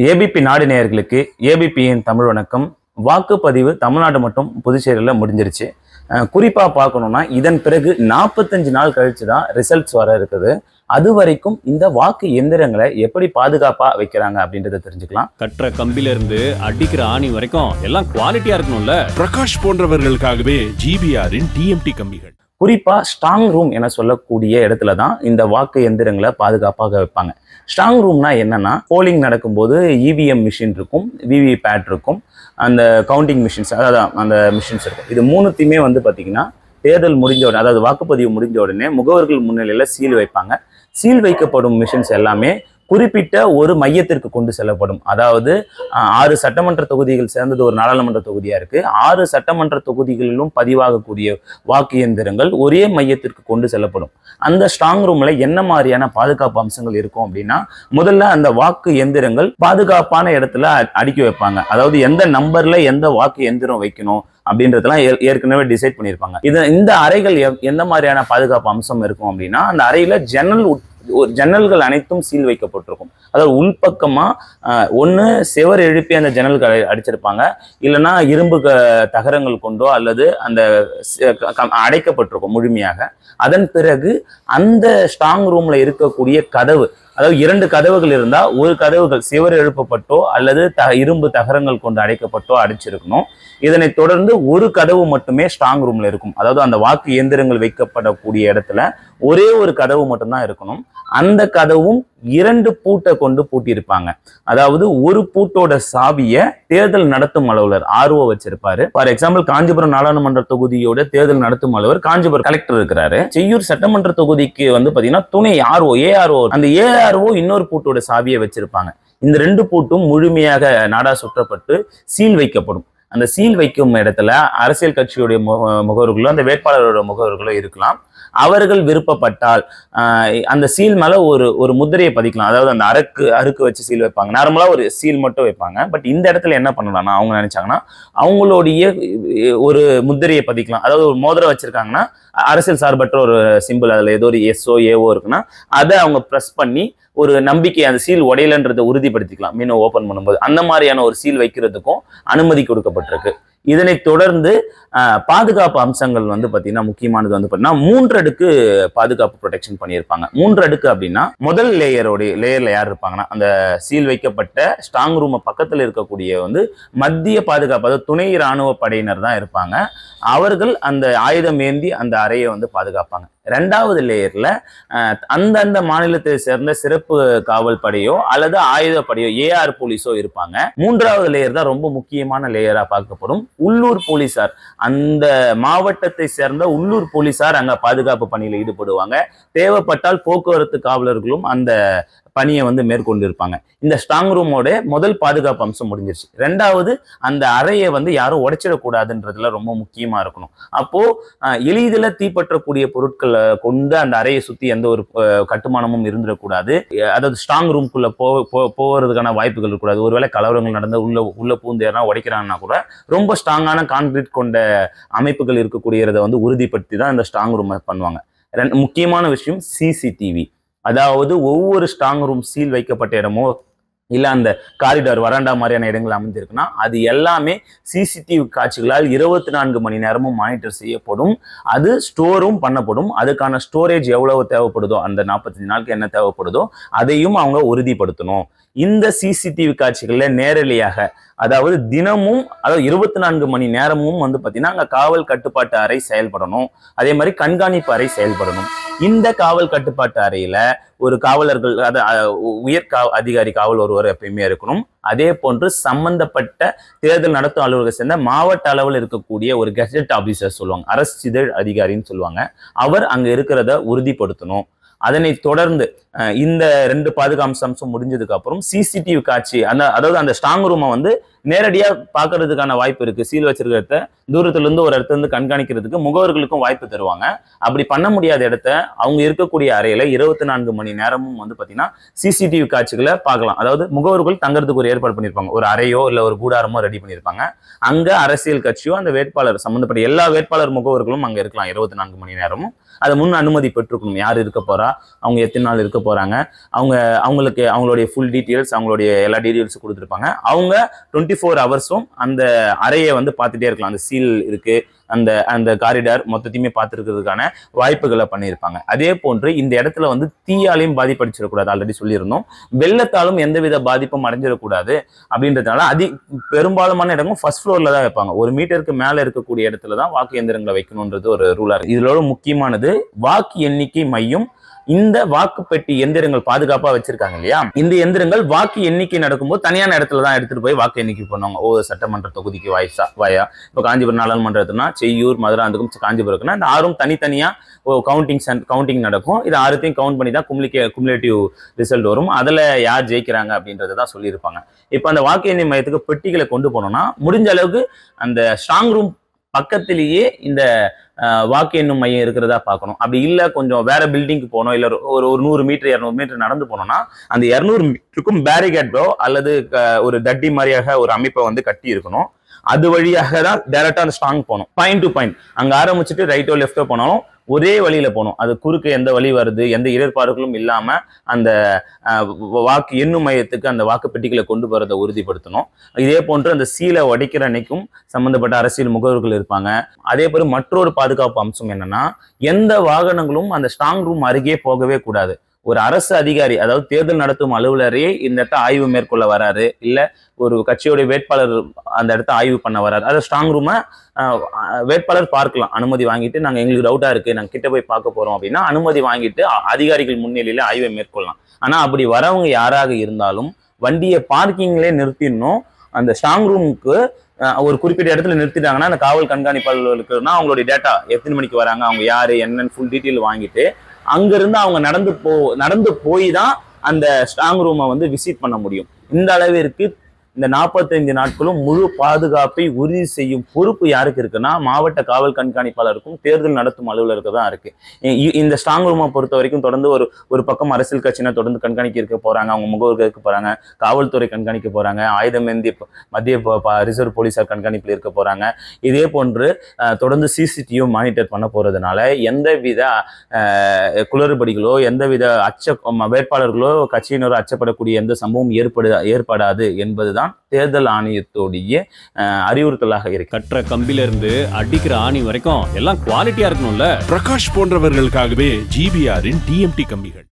ABP நாடு நேயர்களுக்கு ஏபிபியின் தமிழ் வணக்கம். வாக்குப்பதிவு தமிழ்நாடு மற்றும் புதுச்சேரியில் முடிஞ்சிருச்சு. அஹ் குறிப்பா பார்க்கணும்னா இதன் பிறகு நாற்பத்தஞ்சு நாள் கழிச்சு தான் ரிசல்ட்ஸ் வர இருக்குது. அது வரைக்கும் இந்த வாக்கு எந்திரங்களை எப்படி பாதுகாப்பா வைக்கிறாங்க அப்படின்றத தெரிஞ்சுக்கலாம். கட்டுற கம்பில இருந்து அடிக்கிற ஆணி வரைக்கும் எல்லாம் குவாலிட்டியா இருக்கணும்ல. பிரகாஷ் போன்றவர்களுக்காகவே ஜிபிஆரின் டிஎம்டி கம்பிகள். குறிப்பா ஸ்ட்ராங் ரூம் என சொல்லக்கூடிய இடத்துல தான் இந்த வாக்கு எந்திரங்களை பாதுகாப்பாக வைப்பாங்க. ஸ்ட்ராங் ரூம்னா என்னன்னா போலிங் நடக்கும்போது இவிஎம் மிஷின் இருக்கும் விவி பேட் இருக்கும் அந்த கவுண்டிங் மிஷின்ஸ் அதாவது அந்த மிஷின்ஸ் இருக்கும். இது மூணுத்தையுமே வந்து பார்த்தீங்கன்னா தேர்தல் முடிஞ்ச உடனே அதாவது வாக்குப்பதிவு முடிஞ்ச உடனே முகவர்கள் முன்னிலையில் சீல் வைப்பாங்க. சீல் வைக்கப்படும் மிஷின்ஸ் எல்லாமே குறிப்பிட்ட ஒரு மையத்திற்கு கொண்டு செல்லப்படும். அதாவது ஆறு சட்டமன்ற தொகுதிகள் சேர்ந்தது ஒரு நாடாளுமன்ற தொகுதியா இருக்கு. ஆறு சட்டமன்ற தொகுதிகளிலும் பதிவாகக்கூடிய வாக்கு இயந்திரங்கள் ஒரே மையத்திற்கு கொண்டு செல்லப்படும். அந்த ஸ்ட்ராங் ரூம்ல என்ன மாதிரியான பாதுகாப்பு அம்சங்கள் இருக்கும் அப்படின்னா முதல்ல அந்த வாக்கு எந்திரங்கள் பாதுகாப்பான இடத்துல அ- அடுக்கி வைப்பாங்க. அதாவது எந்த நம்பர்ல எந்த வாக்கு எந்திரம் வைக்கணும் அப்படின்றதெல்லாம் ஏ- ஏற்கனவே டிசைட் பண்ணியிருப்பாங்க. இது இந்த அறைகள் எந்த மாதிரியான பாதுகாப்பு அம்சம் இருக்கும் அப்படின்னா அந்த அறையில ஜன்னல் உட்- ஒரு ஜன்னல்கள் அனைத்தும் சீல் வைக்கப்பட்டிருக்கும். அதாவது உள்பக்கமாக ஒன்று செவர் எழுப்பி அந்த ஜன்னல்களை அடிச்சிருப்பாங்க. இல்லைன்னா இரும்பு க- தகரங்கள் கொண்டோ அல்லது அந்த க- அடைக்கப்பட்டிருக்கும் முழுமையாக. அதன் பிறகு அந்த ஸ்ட்ராங் ரூமில் இருக்கக்கூடிய கதவு அதாவது இரண்டு கதவுகள் இருந்தால் ஒரு கதவுகள் சிவர் எழுப்பப்பட்டோ அல்லது த இரும்பு தகரங்கள் கொண்டு அடைக்கப்பட்டோ அடைச்சிருக்கணும். இதனை தொடர்ந்து ஒரு கதவு மட்டுமே ஸ்ட்ராங் ரூம்ல இருக்கும். அதாவது அந்த வாக்கு இயந்திரங்கள் வைக்கப்படக்கூடிய இடத்துல ஒரே ஒரு கதவு மட்டும்தான் இருக்கணும். அந்த கதவும் இரண்டு பூட்டை கொண்டு பூட்டியிருப்பாங்க. அதாவது ஒரு பூட்டோட சாவியை தேர்தல் நடத்தும் அலுவலர் ஆர்ஓ வச்சிருப்பாரு. ஃபார் எக்ஸாம்பிள் காஞ்சிபுரம் நாடாளுமன்ற தொகுதியோட தேர்தல் நடத்தும் அலுவலர் காஞ்சிபுரம் கலெக்டர் இருக்கிறாரு. செய்யூர் சட்டமன்ற தொகுதிக்கு வந்து பாத்தீங்கன்னா துணை ஆர்ஓ ஏஆர்ஓ அந்த ஏஆர்ஓ இன்னொரு பூட்டோட சாவியை வச்சிருப்பாங்க. இந்த ரெண்டு பூட்டும் முழுமையாக நாடா சுற்றப்பட்டு சீல் வைக்கப்படும். அந்த சீல் வைக்கும் இடத்துல அரசியல் கட்சியுடைய முக- முகவர்களோ அந்த வேட்பாளரோட முகவர்களோ இருக்கலாம். அவர்கள் விருப்பப்பட்டால் அந்த சீல் மேலே ஒரு ஒரு முத்திரையை பதிக்கலாம். அதாவது அந்த அரக்கு அறுக்கு வச்சு சீல் வைப்பாங்க. நார்மலாக ஒரு சீல் மட்டும் வைப்பாங்க. பட் இந்த இடத்துல என்ன பண்ணலாம்னா அவங்க நினைச்சாங்கன்னா அவங்களுடைய ஒரு முத்திரையை பதிக்கலாம். அதாவது ஒரு மோதிரம் வச்சிருக்காங்கன்னா அரசியல் சார்பற்ற ஒரு சிம்பிள் அதில் ஏதோ ஒரு எஸ்ஓ ஏஓ இருக்குன்னா அதை அவங்க ப்ரெஸ் பண்ணி ஒரு நம்பிக்கை அந்த சீல் உடையலன்றதை உறுதிப்படுத்திக்கலாம். மீன் ஓபன் பண்ணும்போது. அந்த மாதிரியான ஒரு சீல் வைக்கிறதுக்கும் அனுமதி கொடுக்கப்பட்டிருக்கு. இதனை தொடர்ந்து பாதுகாப்பு அம்சங்கள் வந்து பார்த்தீங்கன்னா முக்கியமானது வந்து பார்த்தீங்கன்னா மூன்று அடுக்கு பாதுகாப்பு ப்ரொடெக்ஷன் பண்ணியிருப்பாங்க. மூன்று அடுக்கு அப்படின்னா முதல் லேயரோடைய லேயரில் யார் இருப்பாங்கன்னா அந்த சீல் வைக்கப்பட்ட ஸ்ட்ராங் ரூம் பக்கத்தில் இருக்கக்கூடிய வந்து மத்திய பாதுகாப்பு அதாவது துணை ராணுவ படையினர் தான் இருப்பாங்க. அவர்கள் அந்த ஆயுதம் ஏந்தி அந்த அறையை வந்து பாதுகாப்பாங்க. ரெண்டாவது லேயர்ல அந்தந்த மாநிலத்தை சேர்ந்த சிறப்பு காவல் படையோ அல்லது ஆயுதப்படையோ ஏஆர் போலீஸோ இருப்பாங்க. மூன்றாவது லேயர் தான் ரொம்ப முக்கியமான லேயரா பார்க்கப்படும். உள்ளூர் போலீசார் அந்த மாவட்டத்தை சேர்ந்த உள்ளூர் போலீசார் அங்க பாதுகாப்பு பணியில் ஈடுபடுவாங்க. தேவைப்பட்டால் போக்குவரத்து காவலர்களும் அந்த பணியை வந்து மேற்கொண்டு இருப்பாங்க இந்த ஸ்ட்ராங் ரூமோட முதல் பாதுகாப்பு அம்சம் முடிஞ்சிருச்சு. ரெண்டாவது அந்த அறையை வந்து யாரும் உடைச்சிடக்கூடாதுன்றதுல ரொம்ப முக்கியமா இருக்கணும். அப்போ எளிதில் தீப்பற்றக்கூடிய பொருட்கள் கொண்டு அந்த அறையை சுத்தி எந்த ஒரு கட்டுமானமும் இருந்துடக்கூடாது. அதாவது ஸ்ட்ராங் ரூம்குள்ள போ போ- வாய்ப்புகள் இருக்கக்கூடாது. ஒருவேளை கலவரங்கள் நடந்து உள்ள உள்ள பூந்தேர்னா உடைக்கிறாங்கன்னா கூட ரொம்ப ஸ்ட்ராங்கான கான்கிரீட் கொண்ட அமைப்புகள் இருக்கக்கூடியதை வந்து உறுதிப்படுத்தி தான் இந்த ஸ்ட்ராங் ரூம் பண்ணுவாங்க. ரெண்டு முக்கியமான விஷயம் சிசிடிவி அதாவது ஒவ்வொரு ஸ்ட்ராங் ரூம் சீல் வைக்கப்பட்ட இடமோ இல்லை அந்த காரிடார் வராண்டா மாதிரியான இடங்கள் அமைந்திருக்குன்னா அது எல்லாமே சிசிடிவி காட்சிகளால் இருபத்தி நான்கு மணி நேரமும் மானிட்டர் செய்யப்படும். அது ஸ்டோரும் பண்ணப்படும். அதுக்கான ஸ்டோரேஜ் எவ்வளவு தேவைப்படுதோ அந்த நாற்பத்தஞ்சு நாளுக்கு என்ன தேவைப்படுதோ அதையும் அவங்க உறுதிப்படுத்தணும். இந்த சிசிடிவி காட்சிகளில் நேரடியாக அதாவது தினமும் அதாவது இருபத்தி நான்கு மணி நேரமும் வந்து பார்த்தீங்கன்னா அங்கே காவல் கட்டுப்பாட்டு அறை செயல்படணும். அதே மாதிரி கண்காணிப்பு அறை செயல்படணும். இந்த காவல் கட்டுப்பாட்டு அறையில ஒரு காவலர்கள் அது உயர் கா அதிகாரி காவல் ஒருவர் எப்பயுமே இருக்கணும். அதே போன்று சம்பந்தப்பட்ட தேர்தல் நடத்தும் அலுவலகம் சேர்ந்த மாவட்ட அளவில் இருக்கக்கூடிய ஒரு கெசட் ஆபீசர் சொல்லுவாங்க. அரசிதழ் அதிகாரின்னு சொல்லுவாங்க. அவர் அங்க இருக்கிறத உறுதிப்படுத்தணும். அதனை தொடர்ந்து இந்த ரெண்டு பாதுகாப்பு அம்சம் முடிஞ்சதுக்கு அப்புறம் சிசிடிவி காட்சி அந்த அதாவது அந்த ஸ்ட்ராங் ரூமை வந்து நேரடியா பார்க்கறதுக்கான வாய்ப்பு இருக்கு. சீல் வச்சிருக்கிறத தூரத்துல இருந்து ஒரு இடத்துல இருந்து கண்காணிக்கிறதுக்கு முகவர்களுக்கும் வாய்ப்பு தருவாங்க. அப்படி பண்ண முடியாத இடத்த அவங்க இருக்கக்கூடிய அறையில இருபத்தி நான்கு மணி நேரமும் வந்து பாத்தீங்கன்னா சிசிடிவி காட்சிகளை பார்க்கலாம். அதாவது முகவர்கள் தங்கறதுக்கு ஒரு ஏற்பாடு பண்ணியிருப்பாங்க ஒரு அறையோ இல்ல ஒரு கூடாரமோ ரெடி பண்ணியிருப்பாங்க அங்க அரசியல் கட்சியோ அந்த வேட்பாளர் சம்பந்தப்பட்ட எல்லா வேட்பாளர் முகவர்களும் அங்க இருக்கலாம். இருபத்தி நான்கு மணி நேரமும். அதை முன் அனுமதி பெற்றுக்கணும். யார் இருக்க போறா? அவங்க எத்தனை நாள் இருக்க போறாங்க? அவங்க அவங்களுக்கு அவங்களுடைய ஃபுல் டீட்டெயில்ஸ் அவங்களுடைய எல்லா டீட்டெயில்ஸும் கொடுத்துருப்பாங்க. அவங்க டுவெண்ட்டி ஃபோர் ஹவர்ஸும் அந்த அறையை வந்து பார்த்துட்டே இருக்கலாம். அந்த சீல் இருக்கு அந்த அந்த காரிடார் மொத்தத்தையுமே பார்த்துருக்கிறதுக்கான வாய்ப்புகளை பண்ணியிருப்பாங்க. அதே போன்று இந்த இடத்துல வந்து தீயாலையும் பாதிப்படிச்சிடக்கூடாது ஆல்ரெடி சொல்லியிருந்தோம். வெள்ளத்தாலும் எந்தவித பாதிப்பும் அடைஞ்சிடக்கூடாது அப்படின்றதுனால அதி பெரும்பாலுமான இடமும் ஃபர்ஸ்ட் ஃப்ளோரில் தான் வைப்பாங்க. ஒரு மீட்டருக்கு மேலே இருக்கக்கூடிய இடத்துல தான் வாக்கு எந்திரங்களை வைக்கணுன்றது ஒரு ரூலாக இருக்குது இதோட முக்கியமானது வாக்கு எண்ணிக்கை மையம் இந்த வாக்கு பெட்டி எந்திரங்கள் பாதுகாப்பா வச்சிருக்காங்க இல்லையா? இந்த எந்திரங்கள் வாக்கு எண்ணிக்கை நடக்கும்போது தனியான இடத்துல தான் எடுத்துட்டு போய் வாக்கு எண்ணிக்கை பண்ணுவாங்க. ஒவ்வொரு சட்டமன்ற தொகுதிக்கு வாய்ஸா வாயா? இப்போ காஞ்சிபுரம் நாடாளுமன்றத்துனா செய்யூர் மதுராந்தகம் காஞ்சிபுரம்னா இந்த ஆறும் தனித்தனியா கவுண்டிங் கவுண்டிங் நடக்கும். இது ஆறுத்தையும் கவுண்ட் பண்ணி தான் கும்லிக்க குமுலேட்டிவ் ரிசல்ட் வரும். அதுல யார் ஜெயிக்கிறாங்க அப்படின்றத தான் சொல்லியிருப்பாங்க. இப்போ அந்த வாக்கு எண்ணி மையத்துக்கு பெட்டிகளை கொண்டு போனோம்னா முடிஞ்ச அளவுக்கு அந்த ஸ்ட்ராங் ரூம் பக்கத்திலேயே இந்த வாக்கு எண்ணும் மையம் இருக்கிறதா பார்க்கணும். அப்படி இல்லை கொஞ்சம் வேற பில்டிங்க்கு போனோம் இல்லை ஒரு ஒரு நூறு மீட்டர் இரநூறு மீட்டர் நடந்து போனோம்னா அந்த இரநூறு மீட்டருக்கும் பேரிகேட்டோ அல்லது க- ஒரு தட்டி மாதிரியாக ஒரு அமைப்பை வந்து கட்டி இருக்கணும். அது வழியாக தான் டேரக்டா அந்த ஸ்ட்ராங் போகணும். பாயிண்ட் டு பாயிண்ட் அங்க ஆரம்பிச்சுட்டு ரைட்டோ லெஃப்டோ போனாலும் ஒரே வழியில போகணும். அது குறுக்கு எந்த வழி வருது எந்த இடர்பாடுகளும் இல்லாம அந்த வாக்கு எண்ணும் மையத்துக்கு அந்த வாக்கு பெட்டிகளை கொண்டு போறதை உறுதிப்படுத்தணும். இதே போன்று அந்த சீலை உடைக்கிற அன்னைக்கும் சம்பந்தப்பட்ட அரசியல் முகவர்கள் இருப்பாங்க. அதே போல மற்றொரு பாதுகாப்பு அம்சம் என்னன்னா எந்த வாகனங்களும் அந்த ஸ்ட்ராங் ரூம் அருகே போகவே கூடாது. ஒரு அரசு அதிகாரி அதாவது தேர்தல் நடத்தும் அலுவலரே இந்த இடத்த ஆய்வு மேற்கொள்ள வராரு. இல்ல ஒரு கட்சியோட வேட்பாளர் அந்த இடத்த ஆய்வு பண்ண வராரு. அதை ஸ்ட்ராங் ரூமை வேட்பாளர் பார்க்கலாம். அனுமதி வாங்கிட்டு நாங்க எங்களுக்கு டவுட்டா இருக்கு. நாங்க கிட்ட போய் பார்க்க போறோம். அப்படின்னா அனுமதி வாங்கிட்டு அதிகாரிகள் முன்னிலையில ஆய்வை மேற்கொள்ளலாம். ஆனா அப்படி வரவங்க யாராக இருந்தாலும் வண்டியை பார்க்கிங்லேயே நிறுத்திடணும். அந்த ஸ்ட்ராங் ரூமுக்கு ஒரு குறிப்பிட்ட இடத்துல நிறுத்திட்டாங்கன்னா அந்த காவல் கண்காணிப்பாளர்களுக்குன்னா அவங்களுடைய டேட்டா எத்தனை மணிக்கு வராங்க அவங்க யாரு என்னன்னு ஃபுல் டீட்டெயில் வாங்கிட்டு அங்கிருந்து அவங்க நடந்து போ நடந்து போய் தான் அந்த ஸ்ட்ராங் ரூமை வந்து விசிட் பண்ண முடியும். இந்த அளவிற்கு இந்த நாற்பத்தைந்து நாட்களும் முழு பாதுகாப்பை உறுதி செய்யும் பொறுப்பு யாருக்கு இருக்குன்னா மாவட்ட காவல் கண்காணிப்பாளருக்கும் தேர்தல் நடத்தும் அலுவலருக்கு தான் இருக்கு. இந்த ஸ்ட்ராங் ரூமை பொறுத்த வரைக்கும் தொடர்ந்து ஒரு ஒரு பக்கம் அரசியல் கட்சினா தொடர்ந்து கண்காணிக்க இருக்க போறாங்க அவங்க முகவர்கள் இருக்க போறாங்க காவல்துறை கண்காணிக்க போறாங்க ஆயுதம் ஏந்தி மத்திய ரிசர்வ் போலீசார் கண்காணிப்பில் இருக்க போறாங்க. இதே போன்று தொடர்ந்து சிசிடிவி மானிட்டர் பண்ண போறதுனால எந்தவித குளறுபடிகளோ எந்தவித அச்ச வேட்பாளர்களோ கட்சியினரோ அச்சப்படக்கூடிய எந்த சம்பவம் ஏற்படு ஏற்படாது என்பதுதான் தேர்தல் ஆணையத்தோடைய அறிவுறுத்தலாக இருக்கு. கட்டுற கம்பில இருந்து அடிக்கிற ஆணி வரைக்கும் எல்லாம் குவாலிட்டியா இருக்கணும்ல? பிரகாஷ் போன்றவர்களுக்காகவே ஜிபிஆரின் டிஎம்டி கம்பிகள்.